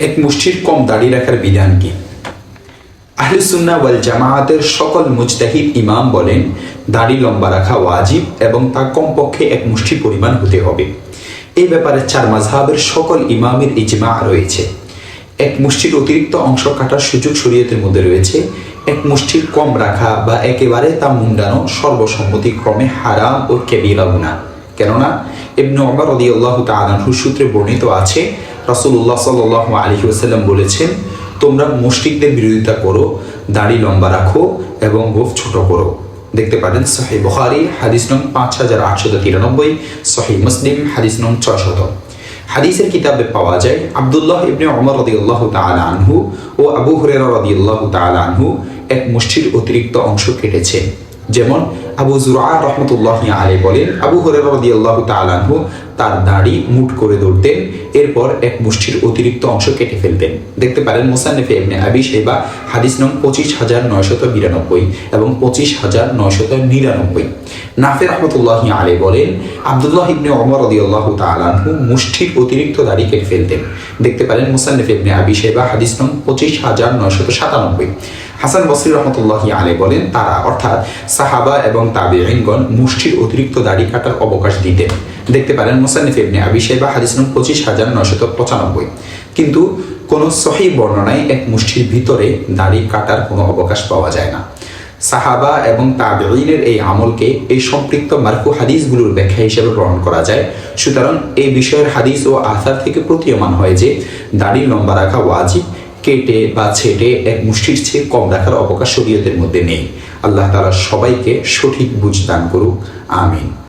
এক মুষ্টির কম দাড়ি রাখার বিধান কি? আহলুসুন্না ওয়াল জামায়াতের সকল মুজতাহিদ ইমাম বলেন, দাড়ি লম্বা রাখা ওয়াজিব এবং তা কমপক্ষে এক মুষ্টি পরিমাণ হতে হবে। এই ব্যাপারে চার মাঝহাবের সকল ইমামের ইজমা রয়েছে। এক মুষ্টির অতিরিক্ত অংশ কাটার সুযোগ শরীয়তের মধ্যে রয়েছে, এক মুষ্টির কম রাখা বা একেবারে তা মুন্ডানো সর্বসম্মতিক্রমে হারাম ও কেবিরা গুণা কেননা ইবনু ওমর রাদিয়াল্লাহু তাআলাহু সূত্রে বর্ণিত আছে, রাসূলুল্লাহ সাল্লাল্লাহু আলাইহি ওয়াসাল্লাম বলেছেন, তোমরা মুশরিকদের বিরোধিতা করো, দাড়ি লম্বা রাখো এবং গোফ ছোট করো। দেখতে পারেন সহি বুখারী, হাদিস নং পাঁচ হাজার আটশত তিরানব্বই সহি মুসলিম, হাদিস নং ছয়শত। হাদিসের কিতাবে পাওয়া যায়, আব্দুল্লাহ ইবনে ওমর রাদিয়াল্লাহু তাআলা আনহু ও আবু হুরায়রা রাদিয়াল্লাহু তাআলা আনহু এক মুষ্টির অতিরিক্ত অংশ কেটেছেন যেমন আবু জুরা রহমতুল্লাহ আলী বলেন, আবু হরের রদিয়াল্লাহ তালানহু তার দাড়ি মুট করে ধরতেন, এরপর এক মুষ্টির অতিরিক্ত অংশ কেটে ফেলতেন। দেখতে পারেন মোসান্নেফে এমনি আবি সেবা হাদিস নং পঁচিশ হাজার নয়শত বিরানব্বই এবং পঁচিশ হাজার নয়শত নিরানব্বই। নাফে রহমতুল্লাহ আলী বলেন, আবদুল্লাহ ইবনে অমর রদিয়াল্লাহ তালানহু মুষ্টির অতিরিক্ত দাড়ি কেটে ফেলতেন। দেখতে পারেন মোসান্নেফে এমনি আবি সেবা হাদিস নং পঁচিশ হাজার নয়শত সাতানব্বই। হাসান বসির রহমতুল্লাহি আলে বলেন, তারা অর্থাৎ সাহাবা এবং তাবে তাবিঈনগণ মুষ্টির অতিরিক্ত দাড়ি কাটার অবকাশ দিতেন। দেখতে পারেন মোসান্নিফ ইবনে আবি শাইবা, হাদিস নং পঁচিশ হাজার নশত পঁচানব্বই। কিন্তু কোনো সহি বর্ণনায় এক মুষ্টির ভিতরে দাড়ি কাটার কোনো অবকাশ পাওয়া যায় না। সাহাবা এবং তাবেইনের এই আমলকে এই সম্পৃক্ত মার্কু হাদিসগুলোর ব্যাখ্যা হিসেবে গ্রহণ করা যায়। সুতরাং এই বিষয়ের হাদিস ও আসার থেকে প্রতীয়মান হয় যে, দাড়ি লম্বা রাখা ওয়াজিব কেটে বা ছেটে এক মুষ্টির চেয়ে কম রাখার অবকাশ শরীয়তের মধ্যে নেই। আল্লাহ তারা সবাইকে সঠিক বুঝ দান করুক। আমিন।